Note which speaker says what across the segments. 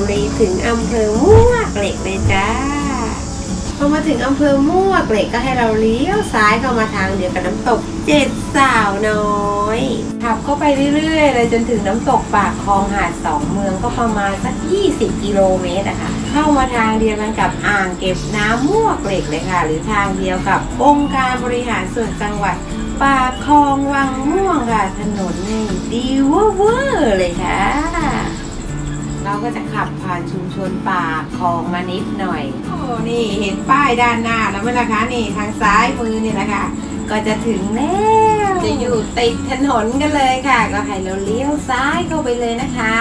Speaker 1: บุรี
Speaker 2: ถึงอำเภอมวกเหล็กเลยจ้าพอมาถึงอำเภอมวกเหล็กก็ให้เราเลี้ยวซ้ายเข้ามาทางเดียวกับน้ำตกเจ็ดสาวน้อยขับเข้าไปเรื่อยๆเลยจนถึงน้ำตกปากคลองหาดสองเมืองก็ประมาณสัก 20 กิโลเมตรอะค่ะเข้ามาทางเดียวกันกับอ่างเก็บน้ำมวกเหล็กเลยค่ะ หรือทางเดียวกับองค์การบริหารส่วนจังหวัดปากคลองวังม่วงค่ะถนนนี่ดีเวอร์เวอร์เลยค่ะ เราก็จะขับผ่านชุมชนปากคลองมานิดหน่อย โอ้ นี่เห็นป้ายด้านหน้าแล้วไหมล่ะคะนี่ทางซ้ายมือนี่แหละค่ะ ก็จะถึงแล้วจะอยู่ติดถนนกันเลยค่ะ ก็ให้เราเลี้ยวซ้ายเข้าไปเลยนะคะ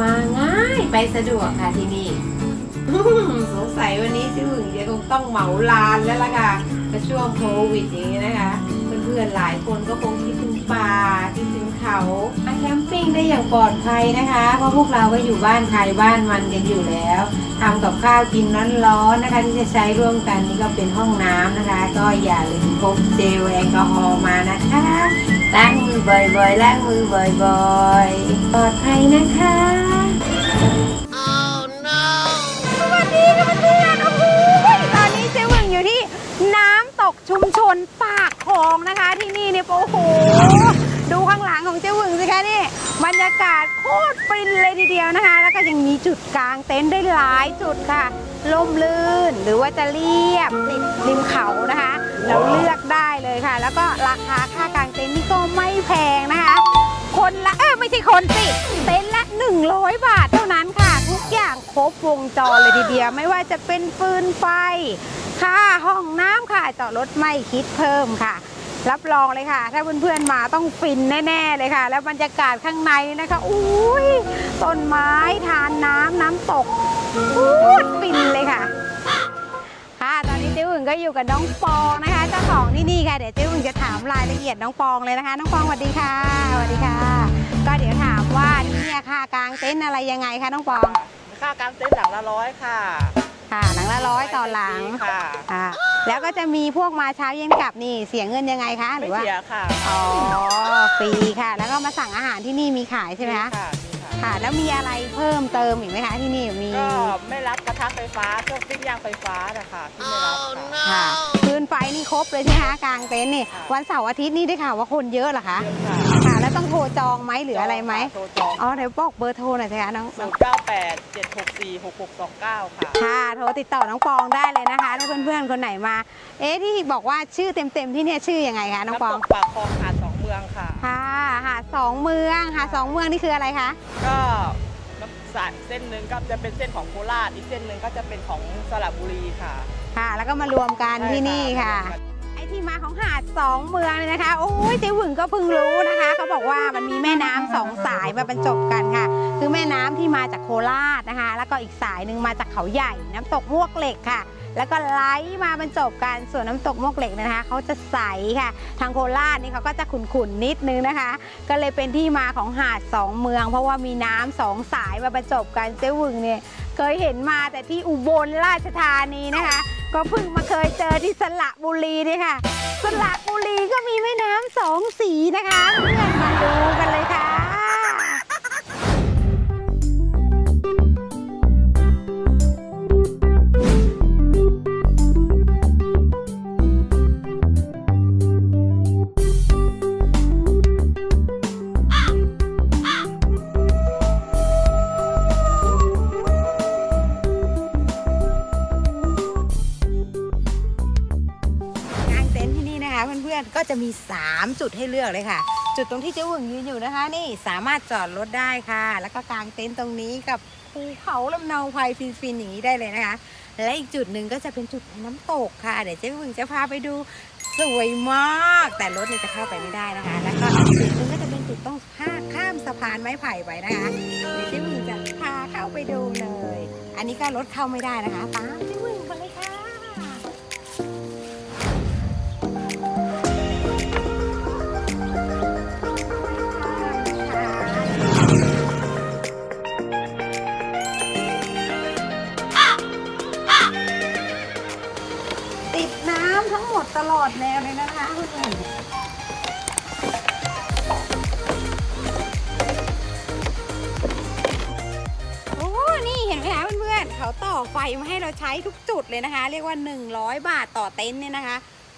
Speaker 2: มาง่ายไปสะดวกค่ะที่นี่อืมสงสัยวันนี้ชื่อหึงจะคงต้องเหมาลานแล้วล่ะค่ะก็ช่วงโควิดอย่างนี้นะคะเพื่อนๆหลายคนก็คงคิดถึงป่าคิดถึงเขามาแคมปิ้งได้อย่างปลอดภัยนะคะ เพราะพวกเราก็อยู่บ้านใครบ้านมันกันอยู่แล้วทำกับข้าวกินร้อนๆนะคะ ที่จะใช้ร่วมกันนี่ก็เป็นห้องน้ำนะคะ ก็อย่าลืมพกเจลแอลกอฮอล์มานะคะล้างมือบ่อยๆล้างมือบ่อยๆปลอดภัยนะคะ
Speaker 1: สวัสดีค่ะเพื่อนๆโอ้โหตอนนี้เจ๊หวึงอยู่ที่น้ำตกชุมชนปากคลอ งนะคะ ที่นี่เนี่ยโอ้โหดูข้างหลังของเจ๊หวึงสิคะนี่บรรยากาศโคตรฟินเลยทีเดียวนะคะ แล้วก็ยังมีจุดกลางเต็นท์ได้หลายจุดค่ะล่มลื่นหรือว่าจะเรียบติดริมเขานะคะ เราเลือกได้เลยค่ะ แล้วก็ราคาค่ากางเต็นท์นี่ก็ไม่แพงนะคะ คนละเออไม่ใช่คนสิเต็นท์ละ 100 บาท บวงจรเลยทีเดียว ไม่ว่าจะเป็นฟืนไฟ ค่าห้องน้ำค่ะจอดรถไม่คิดเพิ่มค่ะ รับรองเลยค่ะ ถ้าเพื่อนๆมาต้องฟินแน่ๆเลยค่ะ แล้วบรรยากาศข้างในนะคะอุ้ยต้นไม้ทานน้ำน้ำตกพูดฟินเลยค่ะค่ะตอนนี้เจ๊อึ่งก็อยู่กับน้องปองนะคะเจ้าของที่นี่ค่ะเดี๋ยวเจ๊อึ่งจะถามรายละเอียดน้องปองเลยนะคะ น้องปองสวัสดีค่ะสวัสดีค่ะ ก็เดี๋ยวถามว่าที่นี่ค่ะกลางเต็นท์อะไรยังไงคะน้องปอง
Speaker 3: ค่ากางเต็นท์หลังละร้อยค่ะ
Speaker 1: ค่ะหลังละร้อยต่อหลัง
Speaker 3: ค่ะ
Speaker 1: ค่ะ แล้วก็จะมีพวกมาเช้าเย็นกลับนี่เสียเงินยังไงคะห
Speaker 3: ไม่
Speaker 1: รือว่า
Speaker 3: เสียค่ะ
Speaker 1: อ๋อฟรีค่ะ แล้วก็มาสั่งอาหารที่นี่มีขายใช่ไหมคะ
Speaker 3: ค่ะมี ค่ะ
Speaker 1: ค่ะ แล้วมีอะไรเพิ่มเติมอีกไหมคะที่นี่มี
Speaker 3: ก็ไม่รับกระทะไฟฟ้าเครื่องปิ้งย่างไฟฟ้านะคะที่ไม่รับค่ะ
Speaker 1: ค่ะพื้นไฟนี่ครบเลยใช่ไหมคะกลางเต็นท์นี่
Speaker 3: ค่ะ
Speaker 1: วันเสาร์อาทิตย์นี่ได้ข่าวว่าคนเยอะเหรอคะ
Speaker 3: เริ่มค่ะ
Speaker 1: ค่ะ แล้วต้องโทรจองไหมหรืออะไรไหม
Speaker 3: โทรจอง
Speaker 1: อ๋อเดี๋ยวบอกเบอร์โทรหน่อยสิคะน้อง
Speaker 3: ศูนย์เก้าแปดเจ็ดหกสี่หกหกสองเก้าค่ะ
Speaker 1: ค่ะโทรติดต่อน้องปองได้เลยนะคะ ถ้าเพื่อนๆคนไหนมา เอ๊ะที่บอกว่าชื่อเต็มๆที่เนี่ยชื่อยังไงคะน้องปอง
Speaker 3: น้ำตกปากคลองหาดสองเมืองค่ะ
Speaker 1: ค่ะหาด สองเมืองหาดสองเมืองนี่คืออะไรคะ
Speaker 3: ก็น้ำสายเส้นหนึ่งก็จะเป็นเส้นของโคราชอีกเส้นหนึ่งก็จะเป็นของสระบุรีค่ะ
Speaker 1: ค่ะ แล้วก็มารวมกันที่นี่ค่ะ ไอที่มาของหาดสองเมืองเนี่ยนะคะโอ้ยเจ๊หวึงก็เพิ่งรู้นะคะเขาบอกว่ามันมีแม่น้ำสองสายมาบรรจบกันค่ะ คือแม่น้ำที่มาจากโคราชนะคะ แล้วก็อีกสายหนึ่งมาจากเขาใหญ่น้ำตกมวกเหล็กค่ะ แล้วก็ไหลมาบรรจบกันส่วนน้ำตกมวกเหล็กนะคะเขาจะใสค่ะ ทางโคราชนี่เขาก็จะขุ่นๆนิดนึงนะคะ ก็เลยเป็นที่มาของหาดสองเมือง เพราะว่ามีน้ำสองสายมาบรรจบกันเจ๊หวึงเนี่ยเคยเห็นมาแต่ที่อุบลราชธานีนะคะ ก็เพิ่งมาเคยเจอที่สระบุรีนี่ค่ะ สระบุรีก็มีแม่น้ำสองสีนะคะเพื่อน 3 จุดให้เลือกเลยค่ะ จุดตรงที่เจ๊หวงยืนอยู่นะคะ นี่สามารถจอดรถได้ค่ะ แล้วก็กางเต็นท์ตรงนี้กับภูเขาลำเนาไพรฟินๆอย่างนี้ได้เลยนะคะ และอีกจุดหนึ่งก็จะเป็นจุดน้ำตกค่ะ เดี๋ยวเจ๊หวึงจะพาไปดูสวยมาก แต่รถเนี่ยจะเข้าไปไม่ได้นะคะ แล้วก็อีกจุดหนึงก็จะเป็นจุดต้องข้ามสะพานไม้ไผ่ไปนะคะ เดี๋ยวเจ๊หวึงจะพาเข้าไปดูเลย อันนี้ก็รถเข้าไม่ได้นะคะตาม เลยนะคะ เรียกว่า 100 บาทต่อเต็นท์เนี่ยนะคะ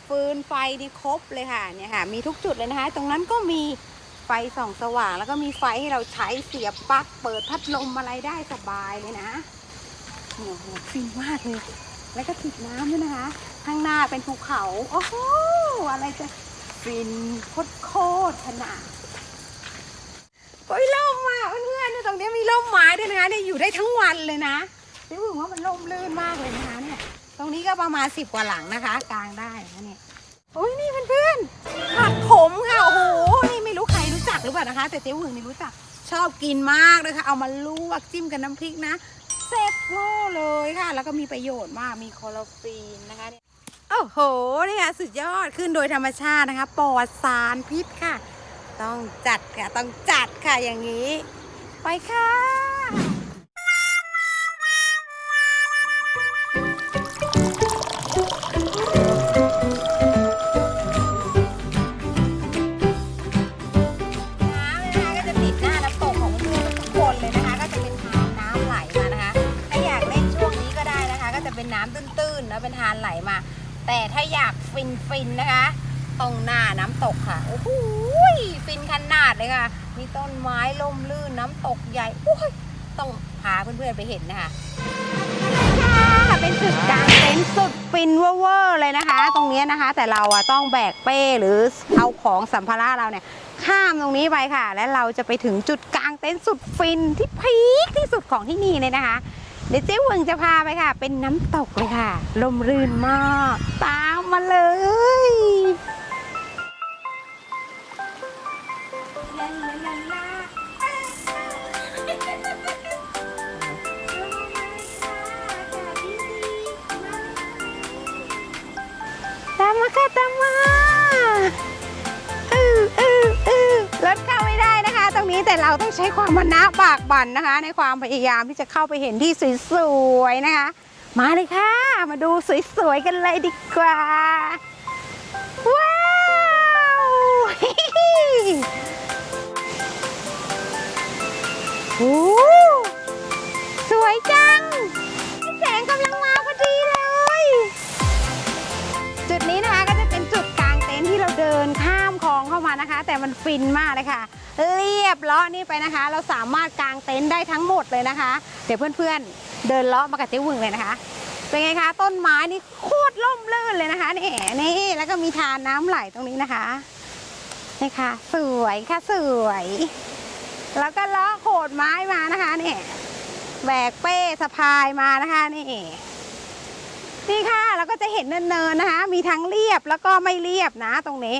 Speaker 1: ฟืนไฟนี่ครบเลยค่ะเนี่ยค่ะมีทุกจุดเลยนะคะ ตรงนั้นก็มีไฟส่องสว่างแล้วก็มีไฟให้เราใช้เสียบปลั๊กเปิดพัดลมอะไรได้สบายเลยนะโอ้โหฟินมากเลย แล้วก็ติดน้ำด้วยนะคะ ข้างหน้าเป็นภูเขาโอ้โหอะไรจะฟินโคตรโคตรขนาดโอ้ยล่มอะเพื่อนๆตรงนี้มีร่มไม้ด้วยนะคะเนี่ยอยู่ได้ทั้งวันเลยนะ รู้สึกว่ามันร่มรื่นมากเลยนะคะเนี่ย ตรงนี้ก็ประมาณสิบกว่าหลังนะคะ กลางได้นะเนี่ยโอ้ยนี่เพื่อนๆผัดผมค่ะโอ้โหนี่ไม่รู้ใครรู้จักหรือเปล่านะคะ แต่เจ๊หวึงนี่รู้จักชอบกินมากเลยค่ะเอามาลวกจิ้มกับน้ำพริกนะเซ็ตโง่เลยค่ะ แล้วก็มีประโยชน์มากมีคลอฟีนนะคะโอ้โหนี่ค่ะสุดยอดขึ้นโดยธรรมชาตินะคะปลอดสารพิษค่ะ ต้องจัดค่ะต้องจัดค่ะอย่างนี้ ไปค่ะ แต่ถ้าอยากฟินๆนะคะ ตรงหน้าน้ำตกค่ะ โอ้โหฟินขนาดเลยค่ะ มีต้นไม้ล่มลื่นน้ำตกใหญ่โอ้ยต้องพาเพื่อนๆไปเห็นนะคะค่ะเป็นจุดกลางเต็นท์สุดฟินเวอร์ๆเลยนะคะ ตรงนี้นะคะ แต่เราอะต้องแบกเป้หรือเอาของสัมภาระเราเนี่ยข้ามตรงนี้ไปค่ะ และเราจะไปถึงจุดกลางเต็นท์สุดฟินที่พีคที่สุดของที่นี่เลยนะคะ เดี๋ยวเจ๊วึงจะพาไปค่ะ เป็นน้ำตกเลยค่ะ ลมรื่นมาก ตามมาเลยตามมาค่ะตามมา เราต้องใช้ความมานะปากบั่นนะคะ ในความพยายามที่จะเข้าไปเห็นที่สวยๆนะคะ มาเลยค่ะ มาดูสวยๆกันเลยดีกว่า ว้าวโอ้สวยจัง แสงกำลังมาพอดีเลย จุดนี้นะคะก็จะเป็นจุดกลางเต็นท์ที่เราเดินข้ามคลองเข้ามานะคะ แต่มันฟินมากเลยค่ะ เรียบเลาะนี่ไปนะคะ เราสามารถกางเต็นท์ได้ทั้งหมดเลยนะคะ เดี๋ยวเพื่อนๆ เดินเลาะมากับเจ๊วึงเลยนะคะเป็นไงคะ ต้นไม้นี่โคตรล่มลื่นเลยนะคะนี่นี่แล้วก็มีทานน้ำไหลตรงนี้นะคะนี่ค่ะ สวยค่ะสวย แล้วก็เลาะโขดไม้มานะคะนี่แบกเป้สะพายมานะคะนี่นี่ค่ะเราก็จะเห็นเนินๆนะคะ มีทั้งเรียบแล้วก็ไม่เรียบนะตรงนี้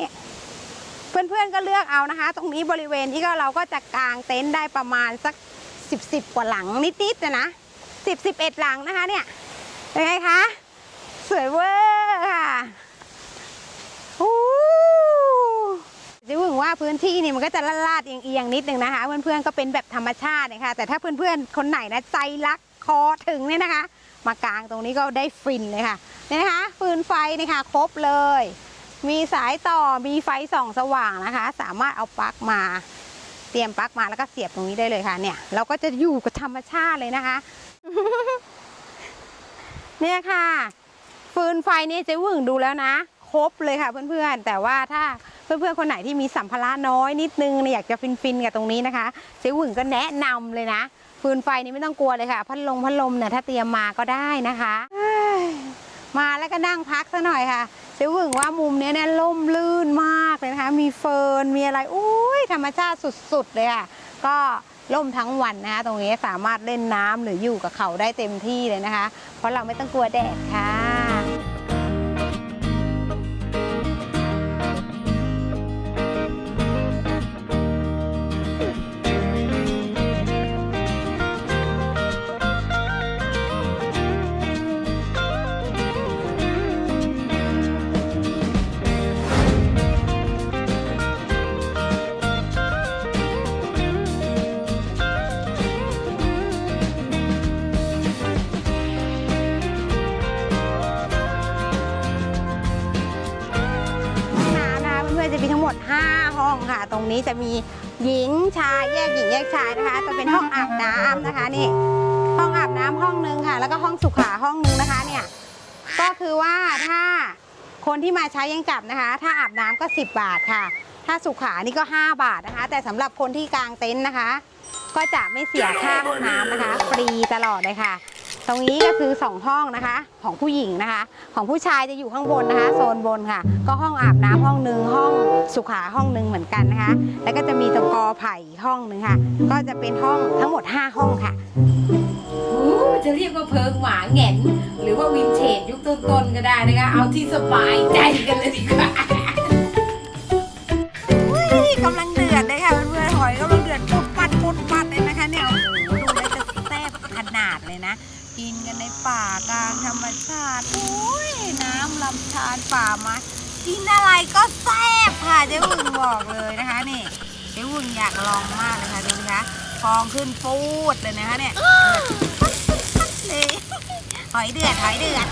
Speaker 1: เพื่อนๆก็เลือกเอานะคะ ตรงนี้บริเวณที่ก็เราก็จะกางเต็นท์ได้ประมาณสักสิบสิบกว่าหลังนิดๆนะนะสิบสิบเอ็ดหลังนะคะเนี่ยเป็นไงคะสวยเวอร์ค่ะอู้จะหึงว่าพื้นที่นี่มันก็จะลาดๆเอียงๆนิดนึงนะคะ เพื่อนๆก็เป็นแบบธรรมชาตินะคะแต่ถ้าเพื่อนๆคนไหนนะใจรักคอถึงเนี่ยนะคะ มากางตรงนี้ก็ได้ฟินเลยค่ะนี่นะคะฟืนไฟนี่ค่ะครบเลย มีสายต่อมีไฟส่องสว่างนะคะ สามารถเอาปลั๊กมา เตรียมปลั๊กมาแล้วก็เสียบตรงนี้ได้เลยค่ะ เนี่ย เราก็จะอยู่กับธรรมชาติเลยนะคะ เนี่ยค่ะ ฟืนไฟนี่เจ๊วึงดูแล้วนะ ครบเลยค่ะเพื่อนๆ แต่ว่าถ้าเพื่อนๆคนไหนที่มีสัมภาระน้อยนิดนึงเนี่ยอยากจะฟินๆกับตรงนี้นะคะเจ๊หวึงก็แนะนำเลยนะฟืนไฟนี่ไม่ต้องกลัวเลยค่ะ พัดลมพัดลมเนี่ยถ้าเตรียมมาก็ได้นะคะ มาแล้วก็นั่งพักซะหน่อยค่ะ เจ๊หวึงว่ามุมนี้เนี่ยล่มลื่นมากเลยนะคะ มีเฟิร์น มีอะไร อุ้ยธรรมชาติสุดๆเลยค่ะ ก็ล่มทั้งวันนะคะ ตรงนี้สามารถเล่นน้ำหรืออยู่กับเขาได้เต็มที่เลยนะคะ เพราะเราไม่ต้องกลัวแดดค่ะ นี้จะมีหญิงชายแยกหญิงแยกชายนะคะ จะเป็นห้องอาบน้ำนะคะนี่ห้องอาบน้ำห้องหนึงค่ะ แล้วก็ห้องสุขาห้องหนึงนะคะเนี่ยก็คือว่าถ้าคนที่มาใช้ยังกลับนะคะ ถ้าอาบน้ำก็ 10 บาทค่ะ ถ้าสุขานี่ก็ 5 บาทนะคะ แต่สำหรับคนที่กางเต็นท์นะคะ ก็จะไม่เสียค่าห้องน้ำนะคะ ฟรีตลอดเลยค่ะ ตรงนี้ก็คือ 2 ห้องนะคะ ของผู้หญิงนะคะ ของผู้ชายจะอยู่ข้างบนนะคะ โซนบนค่ะ ก็ห้องอาบน้ำห้องหนึ่งห้องสุขาห้องหนึ่งเหมือนกันนะคะ แล้วก็จะมีตรงกอไผ่อีกห้องหนึ่งค่ะ ก็จะเป็นห้องทั้งหมด 5 ห้องค่ะ
Speaker 2: โอ้จะเรียกว่าเพิงหมาแหงนหรือว่าวินเทจยุคต้นๆก็ได้นะคะ เอาที่สบายใจกันเลยดีกว่า
Speaker 1: อุ้ยกำลังเดือดเลย กินกันในป่ากลางธรรมชาติโอ้ยน้ำลำธารป่าไม้กินอะไรก็แซ่บค่ะเจ๊วึงบอกเลยนะคะนี่เจ๊วึงอยากลองมากเลยค่ะดูสิคะฟองขึ้นปูดเลยนะคะเนี่ยเดือดปั๊ดเลยหอยเดือดหอยเดือด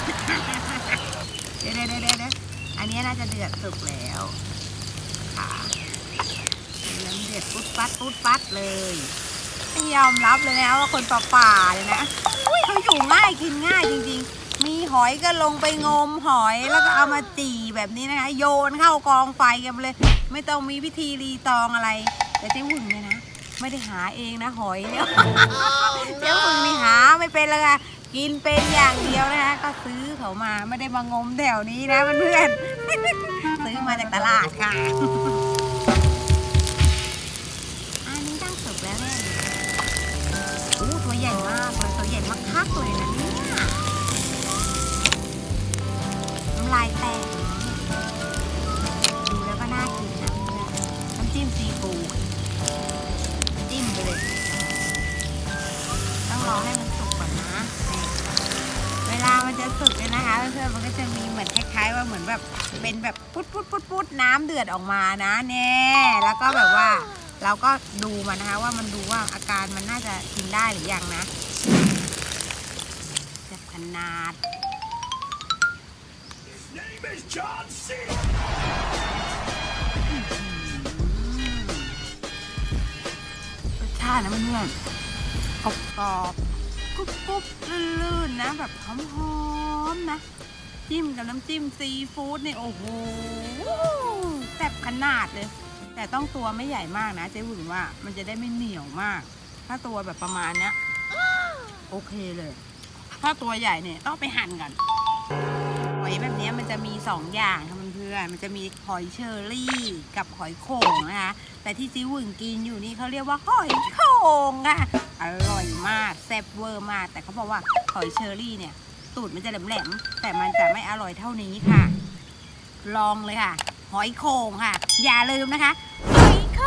Speaker 1: เดี๋ยวเดี๋ยวเดี๋ยวเดี๋ยวอันนี้น่าจะเดือดสุกแล้วค่ะน้ำเดือดปุ๊ดปัดปุ๊ดปัดเลย ยอมรับเลยนะว่าคนป่าป่าๆเลยนะอุ้ยเขาอยู่ง่ายกินง่ายจริงๆ มีหอยก็ลงไปงมหอยแล้วก็เอามาจี่แบบนี้นะคะ โยนเข้ากองไฟกันไปเลย ไม่ต้องมีพิธีรีตองอะไร แต่เจ๊หุ่นเนี่ยนะ ไม่ได้หาเองนะหอยเนี่ยเจ๊หุ่นนี่หาไม่เป็นเลยค่ะกินเป็นอย่างเดียวนะคะก็ซื้อเขามาไม่ได้มางมแถวนี้นะเพื่อนๆซื้อมาจากตลาดค่ะากเลยตัวใหญ่มากคักเลยนะเนี่ยน้ำลายแตกดูแล้วก็น่ากินนะเนี่ยน้ำจิ้มซีฟู้ดจิ้มไปเลย ต้องรอให้มันสุกก่อนนะเวลามันจะสุกเนี่ยนะคะเพื่อนๆมันก็จะมีเหมือนคล้ายๆว่าเหมือนแบบเป็นแบบปุ๊ดปุ๊ดปุ๊ดปุ๊ดน้ำเดือดออกมานะเน่แล้วก็แบบว่าเราก็ดูมันนะคะว่ามันดูว่าอาการมันน่าจะกินได้หรือยังนะ นาด รสชาตินะเพื่อนๆกรอบกรอบๆกรุบกรุบลื่นๆนะ แบบหอมๆนะ จิ้มกับน้ำจิ้มซีฟู้ดเนี่ยโอ้โหแซ่บขนาดเลย แต่ต้องตัวไม่ใหญ่มากนะเจ๊หวึงว่ามันจะได้ไม่เหนียวมาก ถ้าตัวแบบประมาณเนี้ย โอเคเลย ถ้าตัวใหญ่เนี่ยต้องไปหั่นก่อนหอยแบบนี้มันจะมีสองอย่างค่ะเพื่อนๆมันจะมีหอยเชอรี่กับหอยโข่งนะคะ แต่ที่ซิวึงกินอยู่นี่เขาเรียกว่าหอยโข่งค่ะ อร่อยมากแซ่บเวอร์มาก แต่เขาบอกว่าหอยเชอรี่เนี่ยตูดมันจะแหลมๆแต่มันจะไม่อร่อยเท่านี้ค่ะ ลองเลยค่ะ หอยโข่งค่ะ อย่าลืมนะคะก